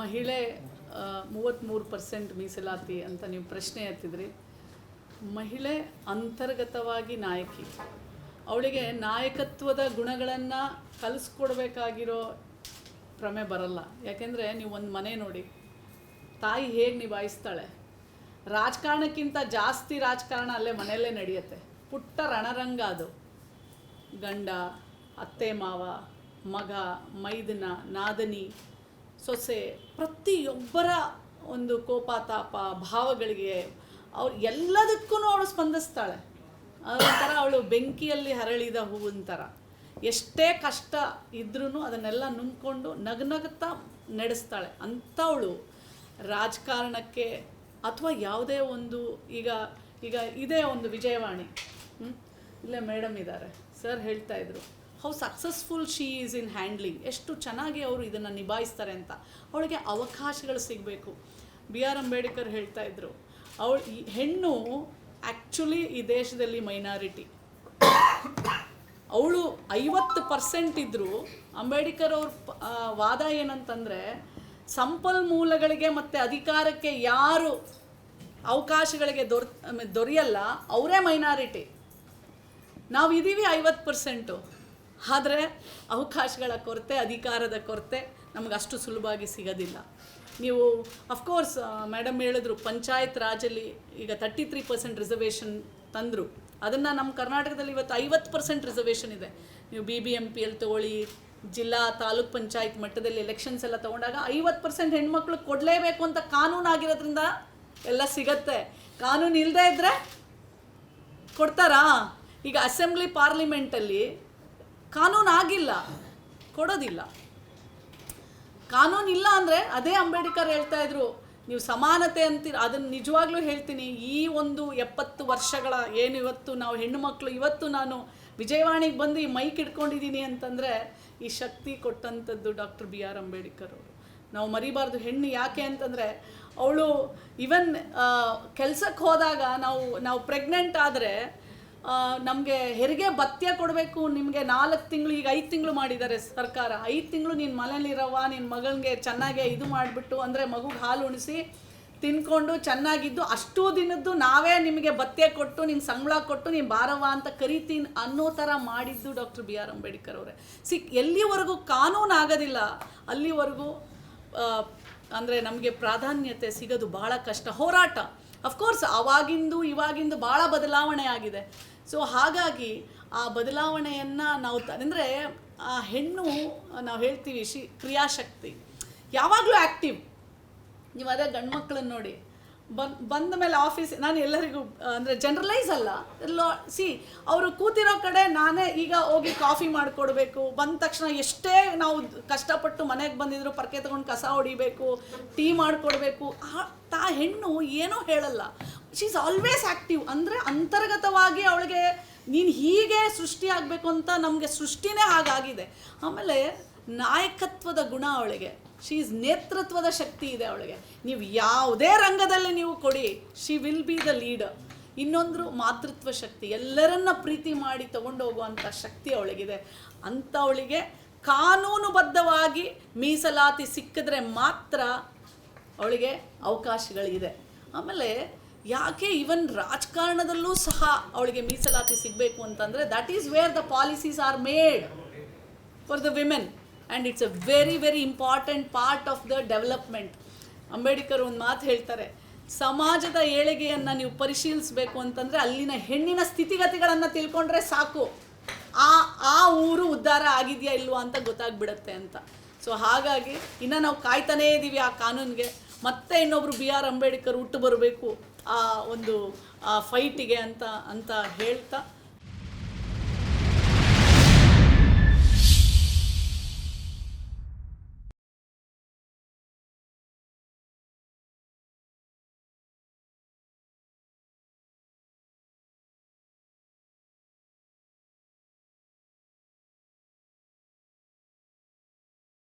ಮಹಿಳೆ ಮೂವತ್ತ್ಮೂರು ಪರ್ಸೆಂಟ್ ಮೀಸಲಾತಿ ಅಂತ ನೀವು ಪ್ರಶ್ನೆ ಎತ್ತಿದ್ರಿ. ಮಹಿಳೆ ಅಂತರ್ಗತವಾಗಿ ನಾಯಕಿ. ಅವಳಿಗೆ ನಾಯಕತ್ವದ ಗುಣಗಳನ್ನು ಕಲಿಸ್ಕೊಡ್ಬೇಕಾಗಿರೋ ಕ್ರಮೆ ಬರಲ್ಲ. ಯಾಕೆಂದರೆ ನೀವು ಒಂದು ಮನೆ ನೋಡಿ, ತಾಯಿ ಹೇಗೆ ನಿಭಾಯಿಸ್ತಾಳೆ? ರಾಜಕಾರಣಕ್ಕಿಂತ ಜಾಸ್ತಿ ರಾಜಕಾರಣ ಅಲ್ಲೇ ಮನೆಯಲ್ಲೇ ನಡೆಯುತ್ತೆ. ಪುಟ್ಟ ರಣರಂಗ ಅದು. ಗಂಡ, ಅತ್ತೆ ಮಾವ, ಮಗ, ಮೈದನ, ನಾದನಿ ಸೊಸೆ, ಪ್ರತಿಯೊಬ್ಬರ ಒಂದು ಕೋಪ ತಾಪ ಭಾವಗಳಿಗೆ ಅವ್ರು ಎಲ್ಲದಕ್ಕೂ ಅವಳು ಸ್ಪಂದಿಸ್ತಾಳೆ. ಅದೊಂಥರ ಅವಳು ಬೆಂಕಿಯಲ್ಲಿ ಹರಳಿದ ಹೂವಿನ ಥರ. ಎಷ್ಟೇ ಕಷ್ಟ ಇದ್ರೂ ಅದನ್ನೆಲ್ಲ ನುಂಗ್ಕೊಂಡು ನಗ್ನಗ್ತಾ ನಡೆಸ್ತಾಳೆ. ಅಂಥವಳು ರಾಜಕಾರಣಕ್ಕೆ ಅಥವಾ ಯಾವುದೇ ಒಂದು ಈಗ ಈಗ ಇದೇ ಒಂದು ವಿಜಯವಾಣಿ. ಹ್ಞೂ ಇಲ್ಲೇ ಮೇಡಮ್ ಇದ್ದಾರೆ. ಸರ್ ಹೇಳ್ತಾ ಇದ್ರು. How successful she is in handling ಎಷ್ಟು ಚೆನ್ನಾಗಿ ಅವರು ಇದನ್ನು ನಿಭಾಯಿಸ್ತಾರೆ ಅಂತ. ಅವಳಿಗೆ ಅವಕಾಶಗಳು ಸಿಗಬೇಕು. ಬಿ ಆರ್ ಅಂಬೇಡ್ಕರ್ ಹೇಳ್ತಾ ಇದ್ರು. ಅವಳು ಹೆಣ್ಣು ಆ್ಯಕ್ಚುಲಿ ಈ ದೇಶದಲ್ಲಿ ಮೈನಾರಿಟಿ ಅವಳು ಐವತ್ತು ಪರ್ಸೆಂಟ್ ಇದ್ದರು ಅಂಬೇಡ್ಕರ್ ಅವ್ರ ವಾದ ಏನಂತಂದರೆ ಸಂಪನ್ಮೂಲಗಳಿಗೆ ಮತ್ತು ಅಧಿಕಾರಕ್ಕೆ ಯಾರು ಅವಕಾಶಗಳಿಗೆ ದೊರ, ದೊರೆಯಲ್ಲ, ಅವರೇ ಮೈನಾರಿಟಿ ನಾವು ಇದ್ದೀವಿ ಐವತ್ತು ಪರ್ಸೆಂಟು ಆದರೆ ಅವಕಾಶಗಳ ಕೊರತೆ, ಅಧಿಕಾರದ ಕೊರತೆ ನಮಗೆ ಅಷ್ಟು ಸುಲಭವಾಗಿ ಸಿಗೋದಿಲ್ಲ. ನೀವು ಅಫ್ಕೋರ್ಸ್ ಮೇಡಮ್ ಹೇಳಿದ್ರು, ಪಂಚಾಯತ್ ರಾಜಲ್ಲಿ ಈಗ ತರ್ಟಿ ತ್ರೀ ಪರ್ಸೆಂಟ್ ರಿಸರ್ವೇಷನ್ ತಂದರು. ಅದನ್ನು ನಮ್ಮ ಕರ್ನಾಟಕದಲ್ಲಿ ಇವತ್ತು ಐವತ್ತು ಪರ್ಸೆಂಟ್ ರಿಸರ್ವೇಷನ್ ಇದೆ. ನೀವು B B M P L ತೊಗೊಳ್ಳಿ, ಜಿಲ್ಲಾ ತಾಲೂಕ್ ಪಂಚಾಯತ್ ಮಟ್ಟದಲ್ಲಿ ಎಲೆಕ್ಷನ್ಸ್ ಎಲ್ಲ ತೊಗೊಂಡಾಗ ಐವತ್ತು ಪರ್ಸೆಂಟ್ ಹೆಣ್ಮಕ್ಳು ಕೊಡಲೇಬೇಕು ಅಂತ ಕಾನೂನು ಆಗಿರೋದ್ರಿಂದ ಎಲ್ಲ ಸಿಗತ್ತೆ. ಕಾನೂನು ಇಲ್ಲದೇ ಇದ್ದರೆ ಕೊಡ್ತಾರಾ? ಈಗ ಅಸೆಂಬ್ಲಿ ಪಾರ್ಲಿಮೆಂಟಲ್ಲಿ ಕಾನೂನು ಆಗಿಲ್ಲ ಕೊಡೋದಿಲ್ಲ. ಕಾನೂನು ಇಲ್ಲ ಅಂದರೆ ಅದೇ ಅಂಬೇಡ್ಕರ್ ಹೇಳ್ತಾ ಇದ್ರು, ನೀವು ಸಮಾನತೆ ಅಂತೀರ ಅದನ್ನು ನಿಜವಾಗ್ಲೂ ಹೇಳ್ತೀನಿ, ಈ ಒಂದು ಎಪ್ಪತ್ತು ವರ್ಷಗಳ ಏನು ಇವತ್ತು ನಾವು ಹೆಣ್ಣು ಮಕ್ಕಳು ಇವತ್ತು ನಾನು ವಿಜಯವಾಣಿಗೆ ಬಂದು ಈ ಮೈಕ್ ಇಟ್ಕೊಂಡಿದ್ದೀನಿ ಅಂತಂದರೆ ಈ ಶಕ್ತಿ ಕೊಟ್ಟಂಥದ್ದು ಡಾಕ್ಟರ್ ಬಿ ಆರ್ ಅಂಬೇಡ್ಕರ್ ಅವರು. ನಾವು ಮರಿಬಾರ್ದು ಹೆಣ್ಣು ಯಾಕೆ ಅಂತಂದರೆ, ಅವಳು ಇವನ್ ಕೆಲ್ಸಕ್ಕೆ ಹೋದಾಗ ನಾವು ನಾವು ಪ್ರೆಗ್ನೆಂಟ್ ಆದರೆ ನಮಗೆ ಹೆರಿಗೆ ಭತ್ಯ ಕೊಡಬೇಕು, ನಿಮಗೆ ನಾಲ್ಕು ತಿಂಗಳು, ಈಗ ಐದು ತಿಂಗಳು ಮಾಡಿದ್ದಾರೆ ಸರ್ಕಾರ. ಐದು ತಿಂಗಳು ನೀನು ಮನೇಲಿರವ ನಿನ್ನ ಮಗನಿಗೆ ಚೆನ್ನಾಗೆ ಇದು ಮಾಡಿಬಿಟ್ಟು, ಅಂದರೆ ಮಗುಗೆ ಹಾಲು ಉಣಿಸಿ ತಿನ್ಕೊಂಡು ಚೆನ್ನಾಗಿದ್ದು, ಅಷ್ಟು ದಿನದ್ದು ನಾವೇ ನಿಮಗೆ ಭತ್ಯೆ ಕೊಟ್ಟು ನಿನ್ನ ಸಂಬಳ ಕೊಟ್ಟು, ನೀನು ಬಾರವ ಅಂತ ಕರಿತೀನಿ ಅನ್ನೋ ಥರ ಮಾಡಿದ್ದು ಡಾಕ್ಟರ್ ಬಿ ಆರ್ ಅಂಬೇಡ್ಕರ್ ಅವರೇ. ಸಿ ಎಲ್ಲಿವರೆಗೂ ಕಾನೂನು ಆಗೋದಿಲ್ಲ. ಅಲ್ಲಿವರೆಗೂ ಅಂದರೆ ನಮಗೆ ಪ್ರಾಧಾನ್ಯತೆ ಸಿಗೋದು ಭಾಳ ಕಷ್ಟ. ಹೋರಾಟ. ಅಫ್ಕೋರ್ಸ್ ಅವಾಗಿಂದು ಇವಾಗಿಂದು ಭಾಳ ಬದಲಾವಣೆ ಆಗಿದೆ. ಸೊ ಹಾಗಾಗಿ ಆ ಬದಲಾವಣೆಯನ್ನು ನಾವು ಅಂದರೆ ಆ ಹೆಣ್ಣು, ನಾವು ಹೇಳ್ತೀವಿ ಶಿ, ಕ್ರಿಯಾಶಕ್ತಿ. ಯಾವಾಗಲೂ ಆ್ಯಕ್ಟಿವ್ ನೀವು ಅದೇ ಗಂಡು ಮಕ್ಕಳನ್ನ ನೋಡಿ. ಬಂದ್ ಮೇಲೆ ಆಫೀಸ್ ನಾನು ಎಲ್ಲರಿಗೂ ಅಂದರೆ ಜನರಲೈಸ್ ಅಲ್ಲ. ಲೋ ಸಿ ಅವರು ಕೂತಿರೋ ಕಡೆ ನಾನೇ ಈಗ ಹೋಗಿ ಕಾಫಿ ಮಾಡಿಕೊಡ್ಬೇಕು. ಬಂದ ತಕ್ಷಣ ಎಷ್ಟೇ ನಾವು ಕಷ್ಟಪಟ್ಟು ಮನೆಗೆ ಬಂದಿದ್ರು ಪರ್ಕೆ ತೊಗೊಂಡು ಕಸ ಹೊಡಿಬೇಕು, ಟೀ ಮಾಡಿಕೊಡ್ಬೇಕು. ಆ, ತಾ ಹೆಣ್ಣು ಏನೂ ಹೇಳಲ್ಲ. ಶಿ ಈಸ್ ಆಲ್ವೇಸ್ ಆ್ಯಕ್ಟಿವ್ ಅಂದರೆ ಅಂತರ್ಗತವಾಗಿ ಅವಳಿಗೆ, ನೀನು ಹೀಗೆ ಸೃಷ್ಟಿ ಆಗಬೇಕು ಅಂತ ನಮಗೆ ಸೃಷ್ಟಿನೇ ಹಾಗಾಗಿದೆ. ಆಮೇಲೆ ನಾಯಕತ್ವದ ಗುಣ ಅವಳಿಗೆ. ಶಿ ಇಸ್ ನೇತೃತ್ವದ ಶಕ್ತಿ ಇದೆ ಅವಳಿಗೆ. ನೀವು ಯಾವುದೇ ರಂಗದಲ್ಲಿ ನೀವು ಕೊಡಿ she will be the leader ಇನ್ನೊಂದು ಮಾತೃತ್ವ ಶಕ್ತಿ. ಎಲ್ಲರನ್ನ ಪ್ರೀತಿ ಮಾಡಿ ತಗೊಂಡೋಗುವಂಥ ಶಕ್ತಿ ಅವಳಿಗಿದೆ. ಅಂಥವಳಿಗೆ ಕಾನೂನುಬದ್ಧವಾಗಿ ಮೀಸಲಾತಿ ಸಿಕ್ಕಿದ್ರೆ ಮಾತ್ರ ಅವಳಿಗೆ ಅವಕಾಶಗಳಿದೆ. ಆಮೇಲೆ ಯಾಕೆ ಇವನ್ ರಾಜಕಾರಣದಲ್ಲೂ ಸಹ ಅವಳಿಗೆ ಮೀಸಲಾತಿ ಸಿಗಬೇಕು ಅಂತಂದರೆ that is where the policies are made for the women and it's a very very important part of the development Ambedkar ಒಂದು ಮಾತು ಹೇಳ್ತಾರೆ, ಸಮಾಜದ ಏಳಿಗೆಯನ್ನು ನೀವು ಪರಿಶೀಲಿಸಬೇಕು ಅಂತಂದರೆ ಅಲ್ಲಿನ ಹೆಣ್ಣಿನ ಸ್ಥಿತಿಗತಿಗಳನ್ನು ತಿಳ್ಕೊಂಡ್ರೆ ಸಾಕು. ಆ ಆ ಊರು ಉದ್ಧಾರ ಆಗಿದೆಯಾ ಇಲ್ವಾ ಅಂತ ಗೊತ್ತಾಗ್ಬಿಡತ್ತೆ ಅಂತ. ಸೊ ಹಾಗಾಗಿ ಇನ್ನು ನಾವು ಕಾಯ್ತಾನೇ ಇದ್ದೀವಿ ಆ ಕಾನೂನಿಗೆ. ಮತ್ತೆ ಇನ್ನೊಬ್ರು ಬಿ ಆರ್ ಅಂಬೇಡ್ಕರ್ ಹುಟ್ಟು ಬರಬೇಕು ಆ ಒಂದು ಫೈಟಿಗೆ ಅಂತ ಅಂತ ಹೇಳ್ತಾ